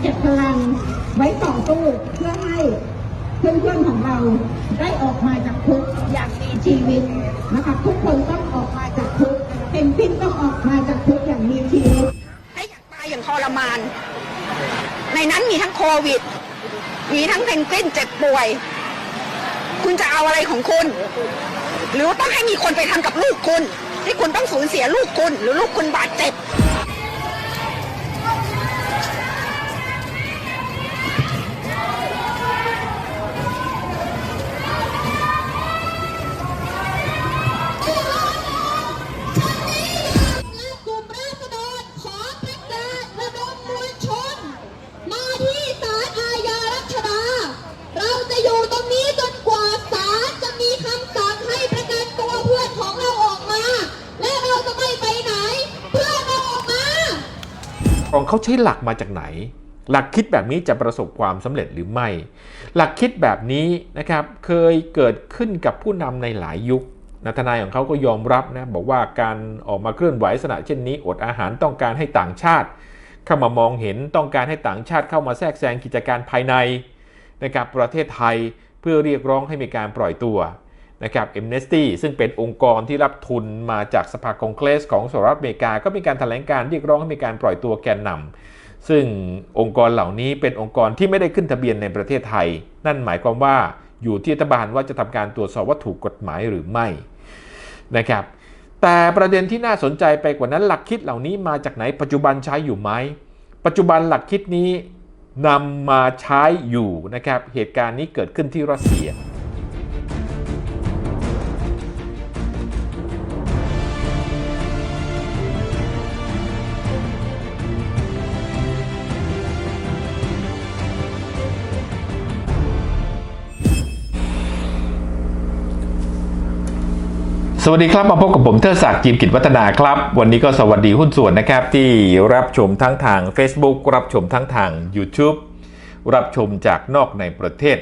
เก็บพลังไว้ต่อสู้เพื่อให้เพื่อนๆของเราได้ออกมาจากคุกอย่างมีชีวิตนะคะทุกคนต้องออกมาจากคุกเพนกวินต้องออกมาจากคุกอย่างมีชีวิตให้อยากตายอย่างทรมาน ในนั้นมีทั้งโควิด มีทั้งเพนกวินเจ็บป่วย คุณจะเอาอะไรของคุณ หรือว่าต้องให้มีคนไปทำกับลูกคุณ ที่คุณต้องสูญเสียลูกคุณ หรือลูกคุณบาดเจ็บ เขาใช้หลักมาจากไหน หลักคิดแบบนี้จะประสบความสำเร็จหรือไม่ หลักคิดแบบนี้นะครับเคยเกิดขึ้นกับผู้นำในหลายยุคนะทนายของเขาก็ยอมรับนะบอกว่าการออกมาเคลื่อนไหวลักษณะเช่นนี้อดอาหารต้องการให้ต่างชาติ เข้ามามองเห็นต้องการให้ต่างชาติเข้ามาแทรกแซงกิจการภายใน ในะครับประเทศไทยเพื่อเรียกร้องให้มีการปล่อยตัว นะครับ Amnesty ซึ่งเป็นองค์กรที่รับทุนมาจากสภาคองเกรสของสหรัฐอเมริกา ก็มีการแถลงการเรียกร้องให้มีการปล่อยตัวแกนนำซึ่งองค์กรเหล่านี้เป็นองค์กรที่ไม่ได้ขึ้นทะเบียนในประเทศไทย นั่นหมายความว่าอยู่ที่รัฐบาลว่าจะทำการตรวจสอบว่าถูกกฎหมายหรือไม่นะครับแต่ประเด็นที่น่าสนใจไปกว่านั้นหลักคิดเหล่านี้มาจากไหนปัจจุบันใช้อยู่ไหมปัจจุบันหลักคิดนี้นำมาใช้อยู่นะครับเหตุการณ์นี้เกิดขึ้นที่รัสเซีย สวัสดีครับมาพบกับผมเทอศักดิ์จิมกิจวัฒนาครับ วันนี้ก็สวัสดีหุ้นส่วนนะครับ ที่รับชมทั้งทาง Facebook รับชมทั้งทาง YouTube รับชมจากนอกในประเทศ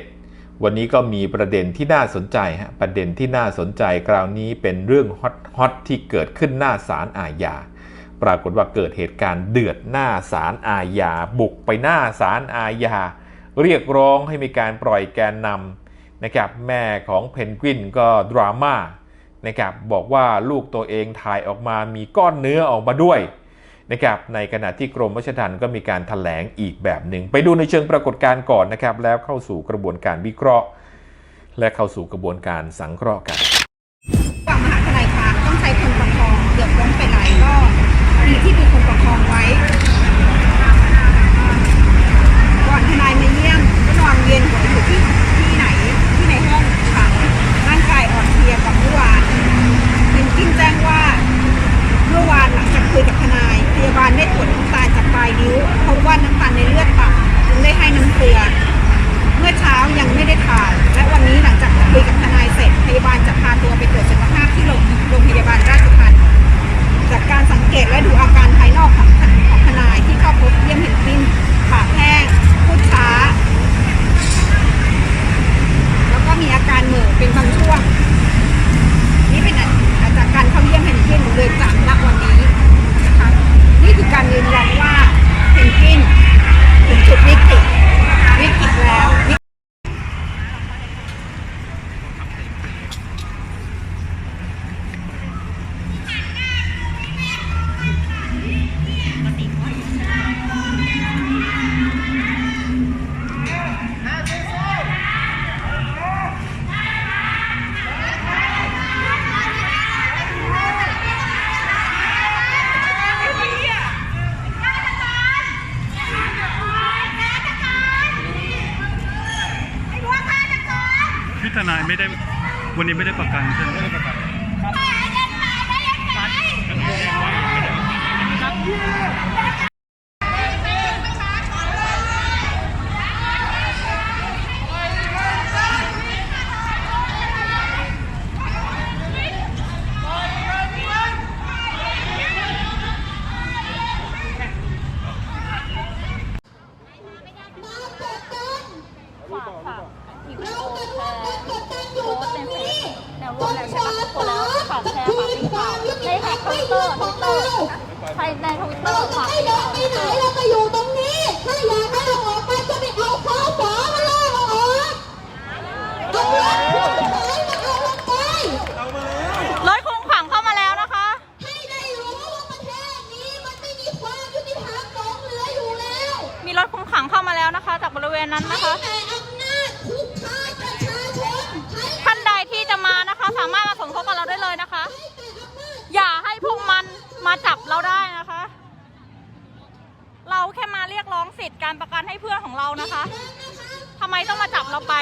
วันนี้ก็มีประเด็นที่น่าสนใจฮะประเด็นที่น่าสนใจคราวนี้เป็นเรื่องฮอตฮอตที่เกิดขึ้นหน้าศาลอาญาปรากฏว่าเกิดเหตุการณ์เดือดหน้าศาลอาญาบุกไปหน้าศาลอาญาเรียกร้องให้มีการปล่อยแกนนำนะครับแม่ของเพนกวินก็ดราม่า นะครับบอกว่าลูกตัวเองถ่ายออกมามีก้อนเนื้อออกมาด้วยนะครับในขณะที่กรมราชทัณฑ์ก็มีการถแถลงอีกแบบหนึ่ง ไปดูในเชิงปรากฏการณ์ก่อนนะครับ แล้วเข้าสู่กระบวนการวิเคราะห์ และเข้าสู่กระบวนการสังเคราะห์กันฝั่งมหาทนายความต้องใช้คนประคองเกือบล้มไปหลายรอบดีที่มีคนประคองไว้ ณนั้นนะคะแต่อำนาจคุกคามประชาชนใช้ท่านใดที่จะมานะคะ สามารถมาสมทบกับเราได้เลยนะคะ อย่าให้พวกมันมาจับเราได้นะคะ เราแค่มาเรียกร้องสิทธิ์การประกันให้เพื่อนของเรานะคะทำไมต้องมาจับเราไป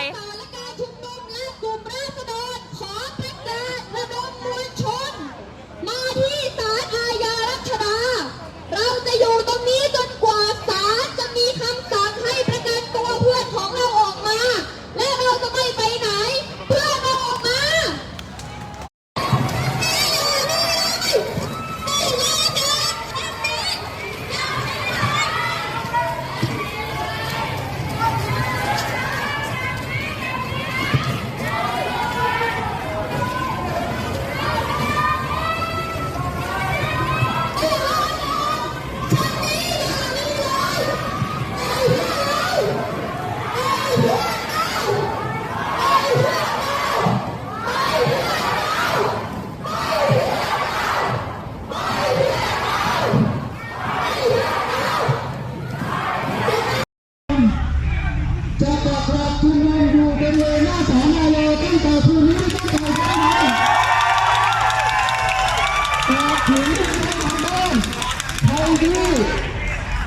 ที่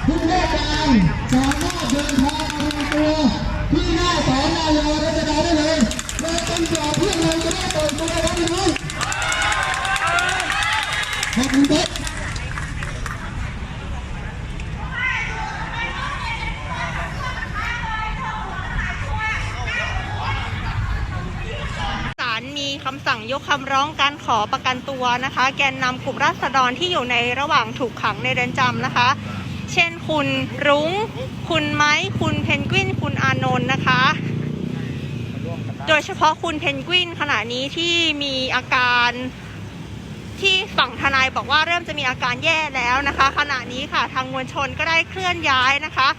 ผู้ว่าการสามารถเดินทางตรงตัวที่หน้าศาลอาญารัชดาได้เลยและจนกว่าเพื่อนเราจะได้เปิดตัวครับพี่น้องขอบคุณครับ กคำร้องการขอประกันตัวนะคะ แกนนำกลุ่มราษฎรที่อยู่ในระหว่างถูกขังในเรือนจำนะคะ เช่นคุณรุง้ง คุณไม้ คุณเพนกวิน คุณอานนท์นะคะ โดยเฉพาะคุณเพนกวินขณะนี้ที่มีอาการที่ฝั่งทนายบอกว่าเริ่มจะมีอาการแย่แล้วนะคะ ขณะนี้ค่ะทางมวลชนก็ได้เคลื่อนย้ายนะคะ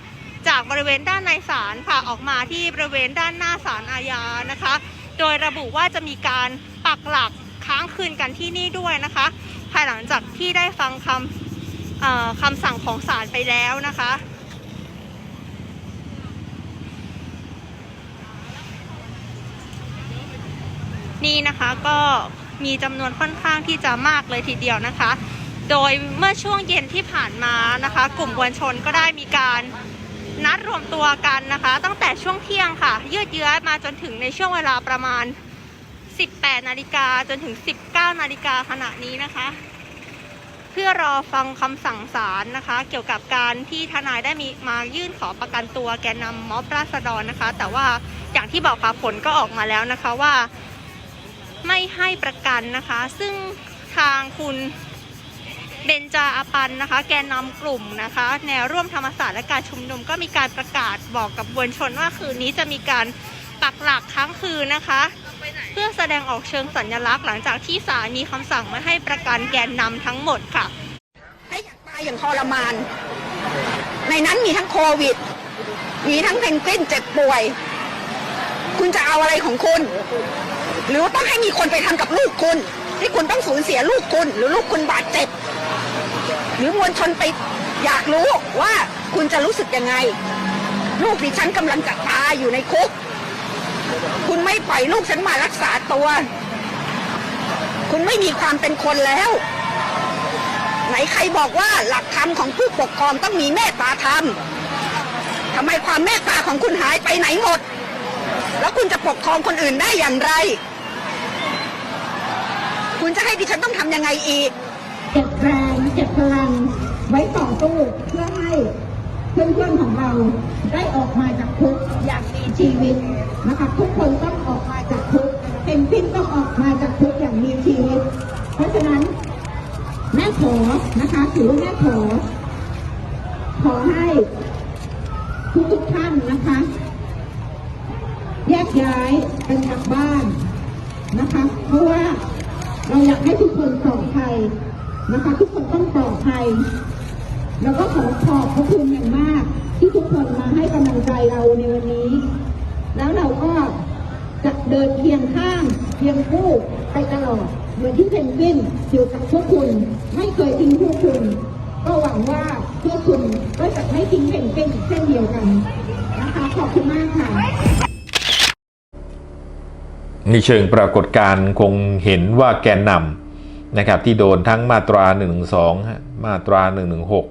จากบริเวณด้านในศาลค่ะออกมาที่บริเวณด้านหน้าศาลอาญานะคะ โดยระบุว่าจะมีการปักหลักค้างคืนกันที่นี่ด้วยนะคะ ภายหลังจากที่ได้ฟังคำคำสั่งของศาลไปแล้วนะคะนี่นะคะก็มีจำนวนค่อนข้างที่จะมากเลยทีเดียวนะคะ โดยเมื่อช่วงเย็นที่ผ่านมานะคะ กลุ่มมวลชนก็ได้มีการ นัดรวมตัวกันนะคะ ตั้งแต่ช่วงเที่ยงค่ะ ยืดเยื้อมาจนถึงในช่วงเวลาประมาณ 18 นาฬิกาจนถึง 19 นาฬิกาขณะนี้นะคะ เพื่อรอฟังคำสั่งศาลนะคะ เกี่ยวกับการที่ทนายได้มีมายื่นขอประกันตัวแกนนำม็อบราษฎรนะคะ แต่ว่าอย่างที่บอกค่ะผลก็ออกมาแล้วนะคะว่า ไม่ให้ประกันนะคะ ซึ่งทางคุณ เบนจาอาปันนะคะ แกนนำกลุ่มนะคะ แนวร่วมธรรมศาสตร์และการชุมนุมก็มีการประกาศบอกกับมวลชนว่าคืนนี้จะมีการปักหลักค้างคืนนะคะ เพื่อแสดงออกเชิงสัญลักษณ์หลังจากที่ศาลมีคำสั่งไม่ให้ประกันแกนนำทั้งหมดค่ะให้อยากตายอย่างทรมาน ในนั้นมีทั้งโควิด มีทั้งเพนกวินเจ็บป่วย คุณจะเอาอะไรของคุณ หรือต้องให้มีคนไปทำกับลูกคุณ ที่คุณต้องสูญเสียลูกคุณ หรือลูกคุณบาดเจ็บ หรือมวลชนไปอยากรู้ว่าคุณจะรู้สึกยังไง ลูกดิฉันกำลังจะตายอยู่ในคุก คุณไม่ปล่อยลูกฉันมารักษาตัว คุณไม่มีความเป็นคนแล้ว ไหนใครบอกว่าหลักธรรมของผู้ปกครองต้องมีเมตตาธรรมทำไมความเมตตาของคุณหายไปไหนหมด แล้วคุณจะปกครองคนอื่นได้อย่างไร คุณจะให้ดิฉันต้องทำยังไงอีก ก็บแรงเก็บพลังไว้ต่อสู้เพื่อให้เพื่อนๆของเราได้ออกมาจากคุกอย่างมีชีวิตนะคะทุกคนต้องออกมาจากคุกเพนกวินต้องออกมาจากคุกอย่างมีชีวิต เพราะฉะนั้นแม่ขอนะคะถือว่าแม่ขอ ขอให้ทุกทุกท่านนะคะ แยกย้ายกันกลับบ้านนะคะ เพราะว่าเราอยากให้ทุกคนปลอดภัย นะคะทุกคนต้องปลอดภัย แล้วก็ขอขอบพระคุณอย่างมาก ที่ทุกคนมาให้กำลังใจเราในวันนี้ แล้วเราก็จะเดินเคียงข้างเคียงคู่ไปตลอดเหมือนที่เพนกวินอยู่กับพวกคุณ ไม่เคยทิ้งพวกคุณ ก็หวังว่าพวกคุณก็จะไม่ทิ้งเพนกวินเช่นเดียวกันนะคะขอบคุณมากค่ะในเชิงปรากฏการณ์คงเห็นว่าแกนนำ นะครับที่โดนทั้งมาตรา 112ฮะมาตรา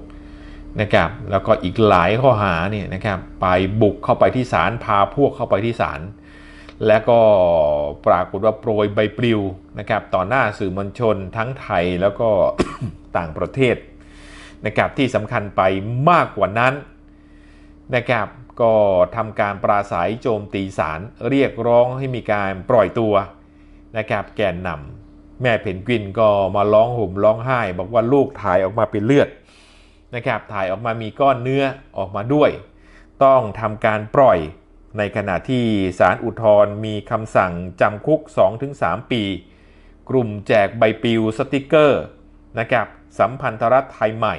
116 นะครับแล้วก็อีกหลายข้อหาเนี่ยนะครับไปบุกเข้าไปที่ศาลพาพวกเข้าไปที่ศาลแล้วก็ปรากฏว่าโปรยใบปลิวนะครับต่อหน้าสื่อมวลชนทั้งไทยแล้วก็ต่างประเทศนะครับที่สำคัญไปมากกว่านั้นนะครับก็ทำการปราศัยโจมตีศาลเรียกร้องให้มีการปล่อยตัวนะครับแกนนำ แม่เพนกวินก็มาร้องห่มร้องไห้ บอกว่าลูกถ่ายออกมาเป็นเลือดนะครับถ่ายออกมามีก้อนเนื้อออกมาด้วย ต้องทำการปล่อยในขณะที่ศาลอุทธรมีคำสั่งจำคุก 2-3 ปี กลุ่มแจกใบปลิวสติกเกอร์นะครับสัมพันธรัฐไทยใหม่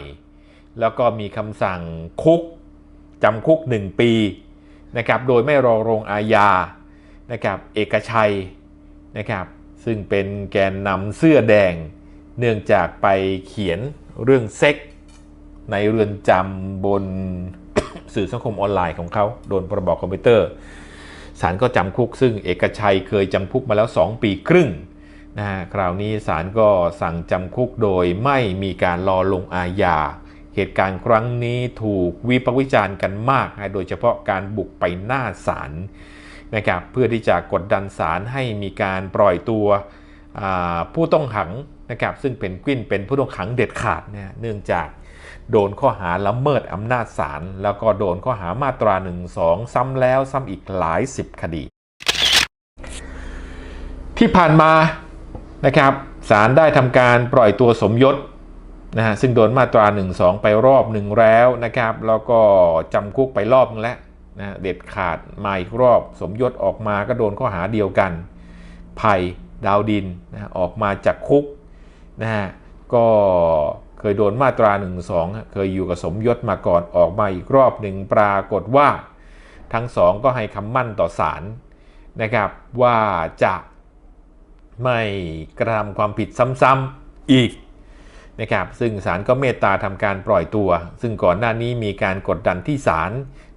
แล้วก็มีคำสั่งคุกจำคุก 1 ปีนะครับโดยไม่รอลงอาญานะครับเอกชัยนะครับ ซึ่งเป็นแกนนำเสื้อแดง เนื่องจากไปเขียนเรื่องเซ็ก ในเรือนจำบนสื่อสังคมออนไลน์ของเขา โดนพรบคอมพิวเตอร์ศาลก็จำคุก ซึ่งเอกชัยเคยจำคุกมาแล้ว 2 ปีครึ่งนะฮะคราวนี้ศาลก็สั่งจำคุกโดยไม่มีการรอลงอาญาเหตุการณ์ครั้งนี้ถูกวิพากษ์วิจารณ์กันมากนะโดยเฉพาะการบุกไปหน้าศาล นะครับเพื่อที่จะกดดันศาลให้มีการปล่อยตัวผู้ต้องขังนะครับซึ่งเป็นกวินเป็นผู้ต้องขังเด็ดขาดนะเนื่องจากโดนข้อหาละเมิดอำนาจศาลแล้วก็โดนข้อหามาตรา1นึซ้ำแล้วซ้ำอีกหลายสิบคดี ที่ผ่านมานะครับศาลได้ทำการปล่อยตัวสมยศนะฮะซึ่งโดนมาตรา1 2ไปรอบหนึ่งแล้วนะครับแล้วก็จำคุกไปรอบนึงแล้ว นะเด็ดขาดมาอีกรอบสมยศออกมาก็โดนข้อหาเดียวกันไผ่ดาวดินนะออกมาจากคุกนะฮะก็เคยโดนมาตรา1 2เคยอยู่กับสมยศมาก่อนออกมาอีกรอบหนึ่งปรากฏว่า ทั้งสองก็ให้คำมั่นต่อศาลนะครับว่าจะไม่กระทำความผิดซ้ำๆอีกนะครับซึ่งศาลก็เมตตาทำการปล่อยตัว ซึ่งก่อนหน้านี้มีการกดดันที่ศาล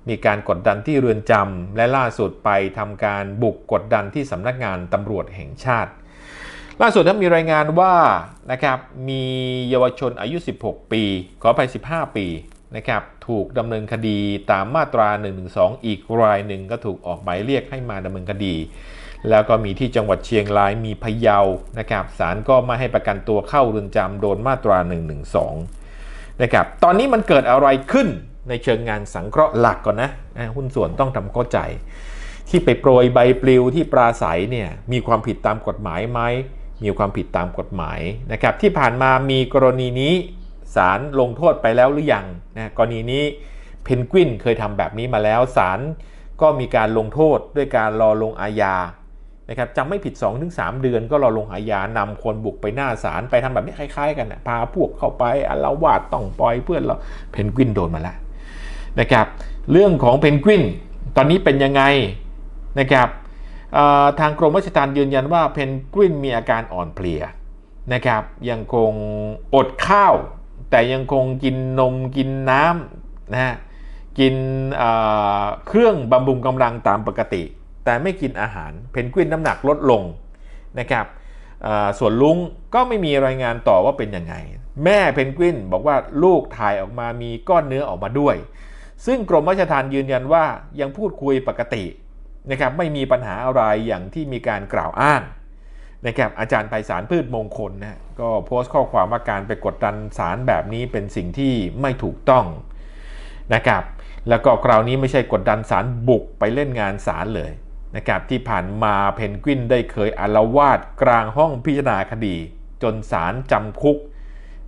มีการกดดันที่เรือนจำและล่าสุดไปทำการบุกกดดันที่สำนักงานตำรวจแห่งชาติ ล่าสุดนั้นมีรายงานว่านะครับมีเยาวชนอายุ 16 ปี ขอไป 15 ปีนะครับถูกดำเนินคดีตามมาตรา 112 อีกรายหนึ่งก็ถูกออกหมายเรียกให้มาดำเนินคดี แล้วก็มีที่จังหวัดเชียงรายมีพะเยานะครับศาลก็ไม่ให้ประกันตัวเข้าเรือนจำโดนมาตรา 112นะครับตอนนี้มันเกิดอะไรขึ้น ในเชิงงานสังเคราะห์หลักก่อนนะหุ้นส่วนต้องทำเข้าใจ ที่ไปโปรยใบปลิวที่ปราศัยเนี่ยมีความผิดตามกฎหมายไหมมีความผิดตามกฎหมายนะครับที่ผ่านมามีกรณีนี้ศาลลงโทษไปแล้วหรือยังนะกรณีนี้เพนกวินเคยทำแบบนี้มาแล้วศาลก็มีการลงโทษด้วยการรอลงอาญานะครับจำไม่ผิด 2-3 เดือนก็รอลงอาญานำคนบุกไปหน้าศาลไปทำแบบนี้คล้ายๆ กันนะพาพวกเข้าไปอละวาดต้องปล่อยเพื่อนเราเพนกวินโดนมาแล้ว นะครับเรื่องของเพนกวินตอนนี้เป็นยังไงนะครับทางกรมราชทัณฑ์ยืนยันว่าเพนกวินมีอาการอ่อนเพลียนะครับยังคงอดข้าว แต่ยังคงกินนมกินน้ำนะฮะกินเครื่องบำรุงกำลังตามปกติ แต่ไม่กินอาหารเพนกวินน้ำหนักลดลงนะครับส่วนลุงก็ไม่มีรายงานต่อว่าเป็นยังไง แม่เพนกวินบอกว่าลูกถ่ายออกมามีก้อนเนื้อออกมาด้วย ซึ่งกรมราชทัณฑ์ยืนยันว่ายังพูดคุยปกตินะครับไม่มีปัญหาอะไรอย่างที่มีการกล่าวอ้างนะครับอาจารย์ไพศาลพืชมงคลนะก็โพสต์ข้อความว่าการไปกดดันศาลแบบนี้เป็นสิ่งที่ไม่ถูกต้องนะครับแล้วก็คราวนี้ไม่ใช่กดดันศาลบุกไปเล่นงานศาลเลยนะครับที่ผ่านมาเพนกวินได้เคยอาละวาดกลางห้องพิจารณาคดี จนศาลจำคุก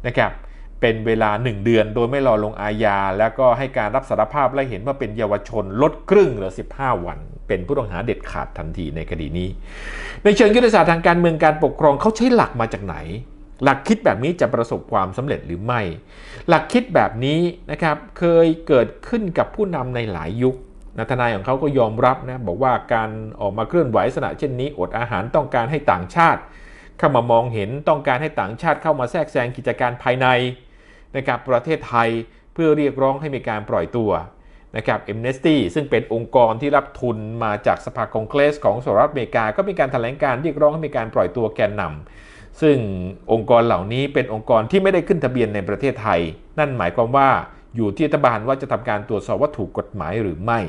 นะครับ เป็นเวลา 1 เดือน โดยไม่รอลงอาญา แล้วก็ให้การรับสารภาพและเห็นว่าเป็นเยาวชนลดครึ่งเหลือ 15 วัน เป็นผู้ต้องหาเด็ดขาดทันทีในคดีนี้ ในเชิงยุทธศาสตร์ทางการเมืองการปกครองเขาใช้หลักมาจากไหน หลักคิดแบบนี้จะประสบความสำเร็จหรือไม่ หลักคิดแบบนี้นะครับเคยเกิดขึ้นกับผู้นำในหลายยุคนะทนายของเขาก็ยอมรับนะบอกว่าการออกมาเคลื่อนไหวลักษณะเช่นนี้อดอาหารต้องการให้ต่างชาติ เข้ามามองเห็นต้องการให้ต่างชาติเข้ามาแทรกแซงกิจการภายใน นะครับประเทศไทยเพื่อเรียกร้องให้มีการปล่อยตัวนะครับ Amnesty ซึ่งเป็นองค์กรที่รับทุนมาจากสภาคองเกรสของสหรัฐอเมริกา ก็มีการแถลงการเรียกร้องให้มีการปล่อยตัวแกนนำซึ่งองค์กรเหล่านี้เป็นองค์กรที่ไม่ได้ขึ้นทะเบียนในประเทศไทย นั่นหมายความว่าอยู่ที่รัฐบาลว่าจะทำการตรวจสอบว่าถูกกฎหมายหรือไม่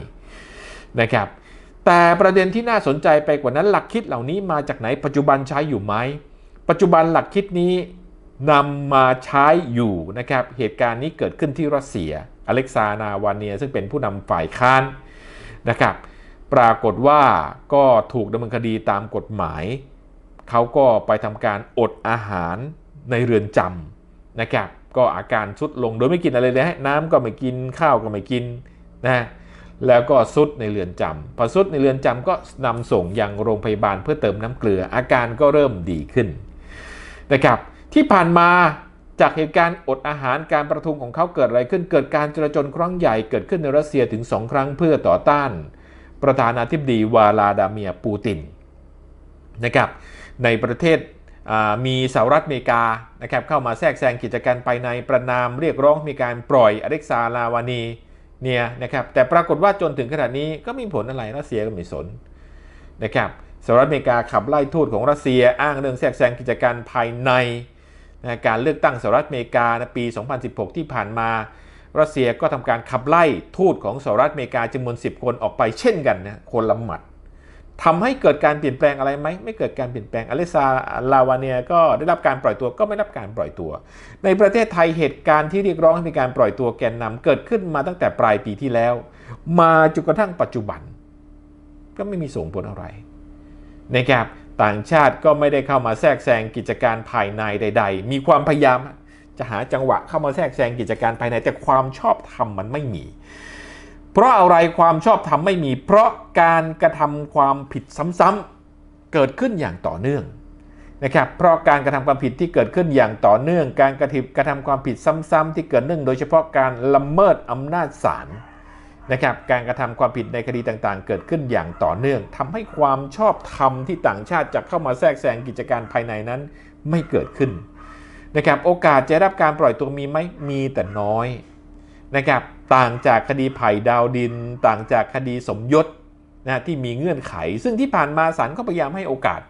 นะครับแต่ประเด็นที่น่าสนใจไปกว่านั้นหลักคิดเหล่านี้มาจากไหนปัจจุบันใช้อยู่ไหมปัจจุบันหลักคิดนี้ นำมาใช้อยู่นะครับ เหตุการณ์นี้เกิดขึ้นที่รัสเซีย อเล็กซานาวาเนียซึ่งเป็นผู้นำฝ่ายค้านนะครับ ปรากฏว่าก็ถูกดำเนินคดีตามกฎหมาย เขาก็ไปทำการอดอาหารในเรือนจำนะครับ ก็อาการทรุดลงโดยไม่กินอะไรเลยฮะน้ำก็ไม่กินข้าวก็ไม่กินนะแล้วก็ซุดในเรือนจำพอซุดในเรือนจำก็นำส่งยังโรงพยาบาลเพื่อเติมน้ำเกลืออาการก็เริ่มดีขึ้นนะครับ ที่ผ่านมาจากเหตุการณ์อดอาหารการประท้วงของเขาเกิดอะไรขึ้น เกิดการจลาจลครั้งใหญ่เกิดขึ้นในรัสเซียถึง2ครั้งเพื่อต่อต้าน ประธานาธิบดีวาลาดาเมียปูตินนะครับในประเทศมีสหรัฐอเมริกานะครับเข้ามาแทรกแซงกิจการภายในประนามเรียกร้องมีการปล่อยอเล็กซาลาวานีเนี่ยนะครับแต่ปรากฏว่าจนถึงขนาดนี้ก็ไมมีผลอะไรรัสเซียก็ไม่สนนะครับสหรัฐอเมริกาขับไล่ทูตของรัสเซียอ้างเรื่องแทรกแซงกิจการภายใน นะการเลือกตั้งสหรัฐอเมริกาปี 2016 ที่ผ่านมา รัสเซียก็ทำการขับไล่ทูตของสหรัฐอเมริกาจำนวน 10 คนออกไปเช่นกันนะคนละหมัดทำให้เกิดการเปลี่ยนแปลงอะไรไหมไม่เกิดการเปลี่ยนแปลงอเลซาลาวาเนียก็ได้รับการปล่อยตัวก็ไม่รับการปล่อยตัว ในประเทศไทยเหตุการณ์ที่เรียกร้องให้มีการปล่อยตัวแกนนำเกิดขึ้นมาตั้งแต่ปลายปีที่แล้ว มาจนกระทั่งปัจจุบัน ก็ไม่มีส่งผลอะไรนะครับ ต่างชาติก็ไม่ได้เข้ามาแทรกแซงกิจการภายในใด ๆ มีความพยายามจะหาจังหวะเข้ามาแทรกแซงกิจการภายในแต่ความชอบธรรมมันไม่มี เพราะอะไรความชอบธรรมไม่มี เพราะการกระทำความผิดซ้ำๆเกิดขึ้นอย่างต่อเนื่องนะครับเพราะการกระทำความผิดที่เกิดขึ้นอย่างต่อเนื่อง การกระทำกระทำความผิดซ้ำๆที่เกิดเนื่องโดยเฉพาะการละเมิดอำนาจศาล นะครับการกระทำความผิดในคดีต่างๆ เกิดขึ้นอย่างต่อเนื่องทำให้ความชอบธรรมที่ต่างชาติจะเข้ามาแทรกแซงกิจการภายในนั้นไม่เกิดขึ้นนะครับโอกาสจะได้รับการปล่อยตัวมีไหมมีแต่น้อยนะครับต่างจากคดีไผ่ดาวดิน ต่างจากคดีสมยศนะที่มีเงื่อนไข ซึ่งที่ผ่านมาศาลก็พยายามให้โอกาส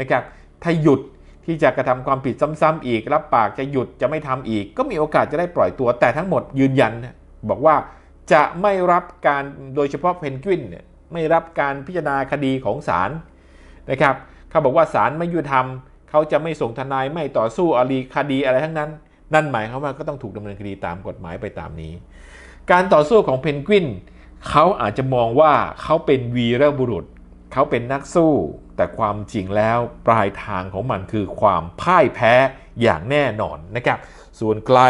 นะครับถ้าหยุดที่จะกระทำความผิดซ้ำๆอีกรับปากจะหยุดจะไม่ทำอีก ก็มีโอกาสจะได้ปล่อยตัวแต่ทั้งหมดยืนยัน บอกว่า จะไม่รับการโดยเฉพาะเพนกวินเนี่ยไม่รับการพิจารณาคดีของศาลนะครับเขาบอกว่าศาลไม่ยุติธรรมเขาจะไม่ส่งทนายไม่ต่อสู้อารีคดีอะไรทั้งนั้น นั่นหมายความว่าก็ต้องถูกดำเนินคดีตามกฎหมายไปตามนี้ การต่อสู้ของเพนกวินเขาอาจจะมองว่าเขาเป็นวีรบุรุษ เขาเป็นนักสู้ แต่ความจริงแล้วปลายทางของมันคือความพ่ายแพ้อย่างแน่นอนนะครับ ส่วนไกล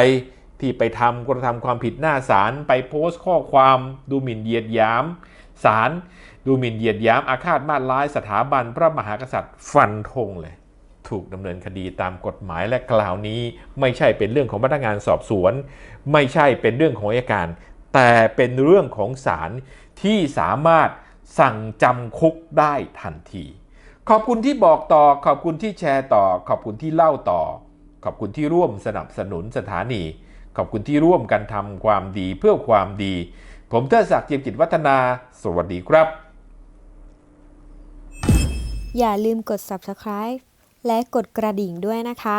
ที่ไปทำกระทำความผิดหน้าศาลไปโพสต์ข้อความ ดูหมิ่นเหยียดหยามศาลดูหมิ่นเหยียดหยามอาฆาตมาตร้ายสถาบันพระมหากษัตริย์ฟันธงเลย ถูกดำเนินคดีตามกฎหมายและกล่าวนี้ไม่ใช่เป็นเรื่องของพนักงานสอบสวน ไม่ใช่เป็นเรื่องของอัยการ แต่เป็นเรื่องของศาลที่สามารถสั่งจำคุกได้ทันที ขอบคุณที่บอกต่อ ขอบคุณที่แชร์ต่อ ขอบคุณที่เล่าต่อ ขอบคุณที่ร่วมสนับสนุนสถานี ขอบคุณที่ร่วมกันทำความดีเพื่อความดี ผมเทดศักดิ์เจียมจิตวัฒนา สวัสดีครับ อย่าลืมกด subscribe และกดกระดิ่งด้วยนะคะ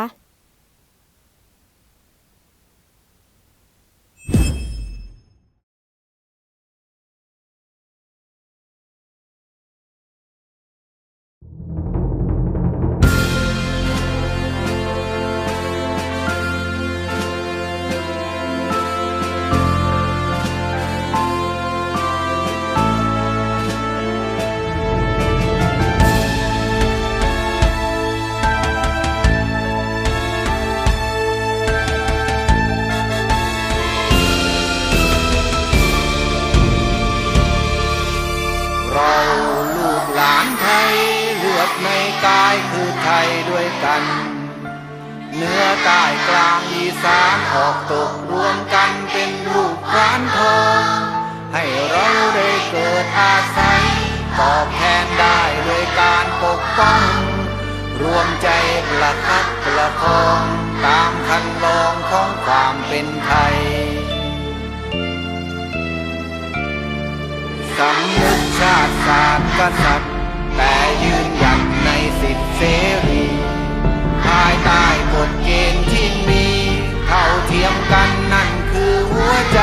คองตามคันลองของความเป็นไทยสำนึกชาติศาสตร์กษัตริย์แต่ยืนหยัดในสิทธิเสรี ภายใต้กฎเกณฑ์ที่มีเท่าเทียมกันนั่นคือหัวใจ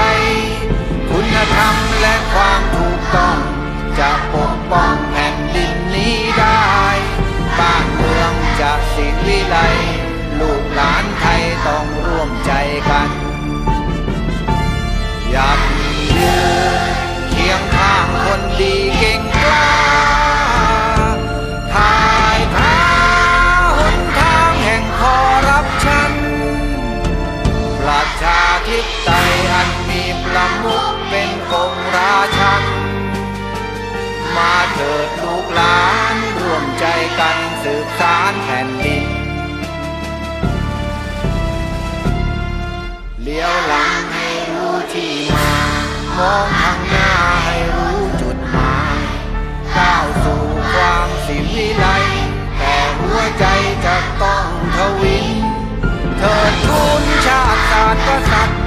คุณธรรมและความถูกต้อง จะปกป้องแผ่นดินนี้ได้ บ้านเมืองจะสิริไล หลานไทยต้องร่วมใจกัน อยากยืนเคียงข้างคนดีเก่งกล้า ใจจะต้องทวิน เธอทุนชาติศาสตร์กษัตริย์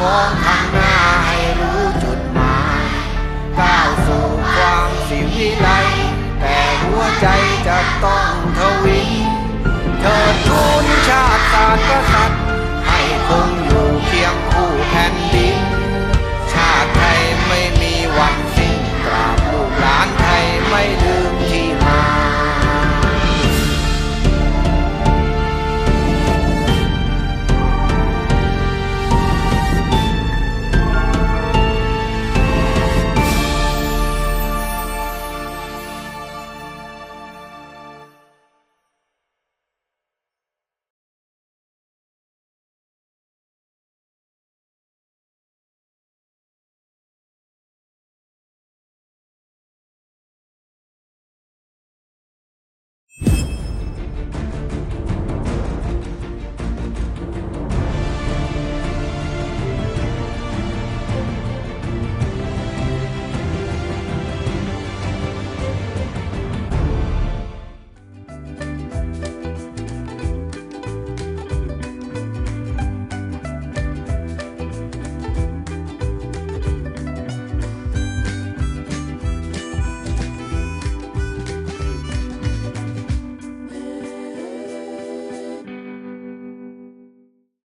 มองข้างหน้าให้รู้จุดหมายก้าวสู่ความสิวิไลแต่หัวใจจะต้องทวินเธอทูนชาติศาสตร์กษัตริย์ให้คงอยู่เคียงคู่แผ่นดิน ชาติไทยไม่มีวันสิ้นตราบลูกหลานไทยไม่ลืม